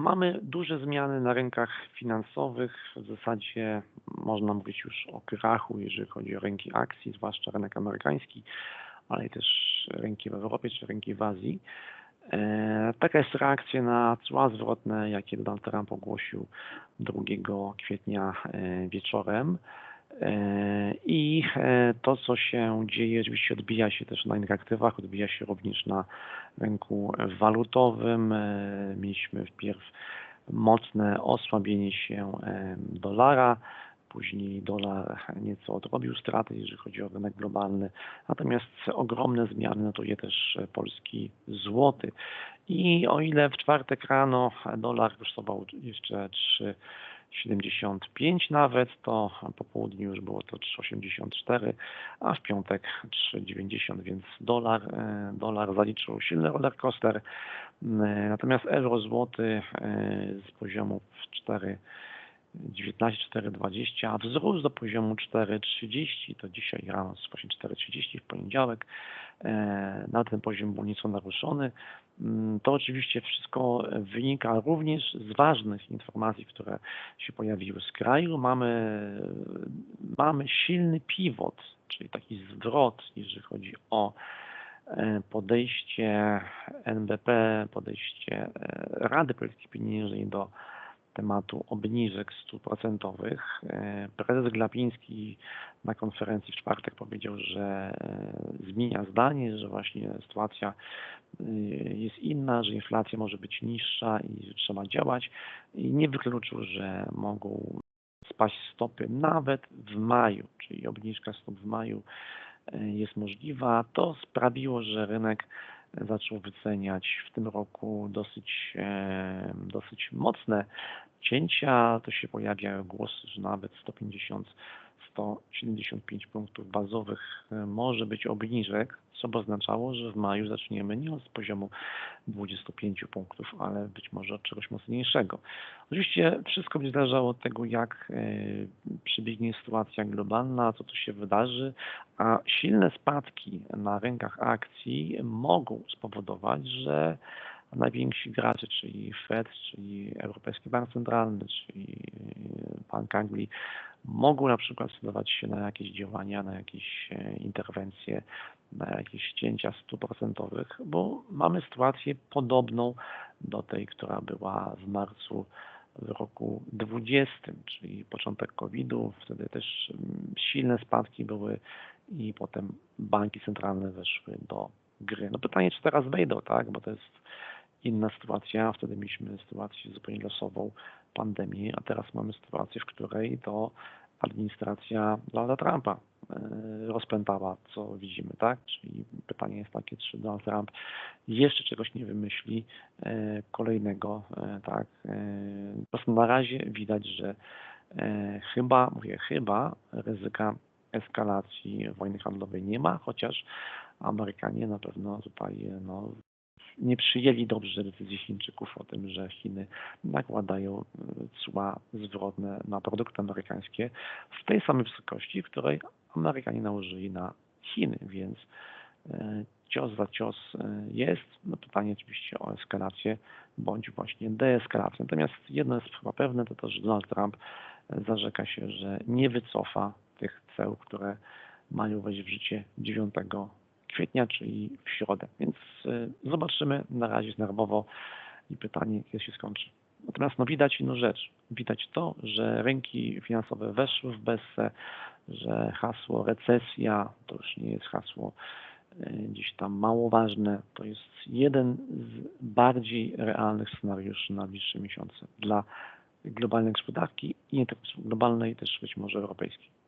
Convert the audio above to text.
Mamy duże zmiany na rynkach finansowych. W zasadzie można mówić już o krachu, jeżeli chodzi o rynki akcji, zwłaszcza rynek amerykański, ale też rynki w Europie czy rynki w Azji. E, Taka jest reakcja na cła zwrotne, jakie Donald Trump ogłosił 2 kwietnia e, wieczorem. E, I e, to, co się dzieje, oczywiście odbija się też na innych aktywach, odbija się również na rynku walutowym. E, Mieliśmy wpierw mocne osłabienie się dolara, później dolar nieco odrobił straty, jeżeli chodzi o rynek globalny, natomiast ogromne zmiany notuje też polski złoty. I o ile w czwartek rano dolar kosztował jeszcze 3 75 nawet, to po południu już było to 3,84, a w piątek 3,90, więc dolar, e, dolar zaliczył silny roller coaster. E, Natomiast euro złoty e, z poziomu 4 19, 4,20, a wzrósł do poziomu 4,30, to dzisiaj rano właśnie 4,30 w poniedziałek. E, Na ten poziom był nieco naruszony. Mm, To oczywiście wszystko wynika również z ważnych informacji, które się pojawiły z kraju. Mamy, mamy silny pivot, czyli taki zwrot, jeżeli chodzi o e, podejście NBP, podejście e, Rady Polityki Pieniężnej do tematu obniżek stóp procentowych. E, Prezes Glapiński na konferencji w czwartek powiedział, że e, zmienia zdanie, że właśnie sytuacja e, jest inna, że inflacja może być niższa i że trzeba działać. I nie wykluczył, że mogą spaść stopy nawet w maju, czyli obniżka stóp w maju jest możliwa. To sprawiło, że rynek zaczął wyceniać w tym roku dosyć, e, dosyć mocne cięcia. To się pojawiają głosy, że nawet 150 175 punktów bazowych e, może być obniżek, co by oznaczało, że w maju zaczniemy nie od poziomu 25 punktów, ale być może od czegoś mocniejszego. Oczywiście wszystko będzie zależało od tego, jak e, przebiegnie sytuacja globalna, co tu się wydarzy, a silne spadki na rynkach akcji mogą spowodować, że najwięksi gracze, czyli Fed, czyli Europejski Bank Centralny, czyli Bank Anglii, mogą na przykład zdecydować się na jakieś działania, na jakieś e, interwencje, na jakieś cięcia stóp procentowych, bo mamy sytuację podobną do tej, która była w marcu w roku 2020, czyli początek COVID-u. Wtedy też silne spadki były i potem banki centralne weszły do gry. No pytanie, czy teraz wejdą, tak? Bo to jest inna sytuacja. Wtedy mieliśmy sytuację zupełnie losową, pandemię, a teraz mamy sytuację, w której to administracja Donalda Trumpa e, rozpętała, co widzimy, tak? Czyli pytanie jest takie, czy Donald Trump jeszcze czegoś nie wymyśli e, kolejnego, e, tak? Po prostu na razie widać, że chyba, mówię chyba, ryzyka eskalacji wojny handlowej nie ma, chociaż Amerykanie na pewno tutaj no, nie przyjęli dobrze decyzji Chińczyków o tym, że Chiny nakładają cła zwrotne na produkty amerykańskie w tej samej wysokości, w której Amerykanie nałożyli na Chiny, więc e, cios za cios e, jest. No pytanie oczywiście o eskalację bądź właśnie deeskalację. Natomiast jedno jest chyba pewne, to to, że Donald Trump zarzeka się, że nie wycofa tych ceł, które mają wejść w życie 9 kwietnia, czyli w środę. Więc y, zobaczymy. Na razie nerwowo i pytanie, kiedy się skończy. Natomiast no, widać inną rzecz. Widać to, że rynki finansowe weszły w bezse, że hasło recesja to już nie jest hasło y, gdzieś tam mało ważne. To jest jeden z bardziej realnych scenariuszy na najbliższe miesiące dla globalnej gospodarki i nie tylko globalnej, też być może europejskiej.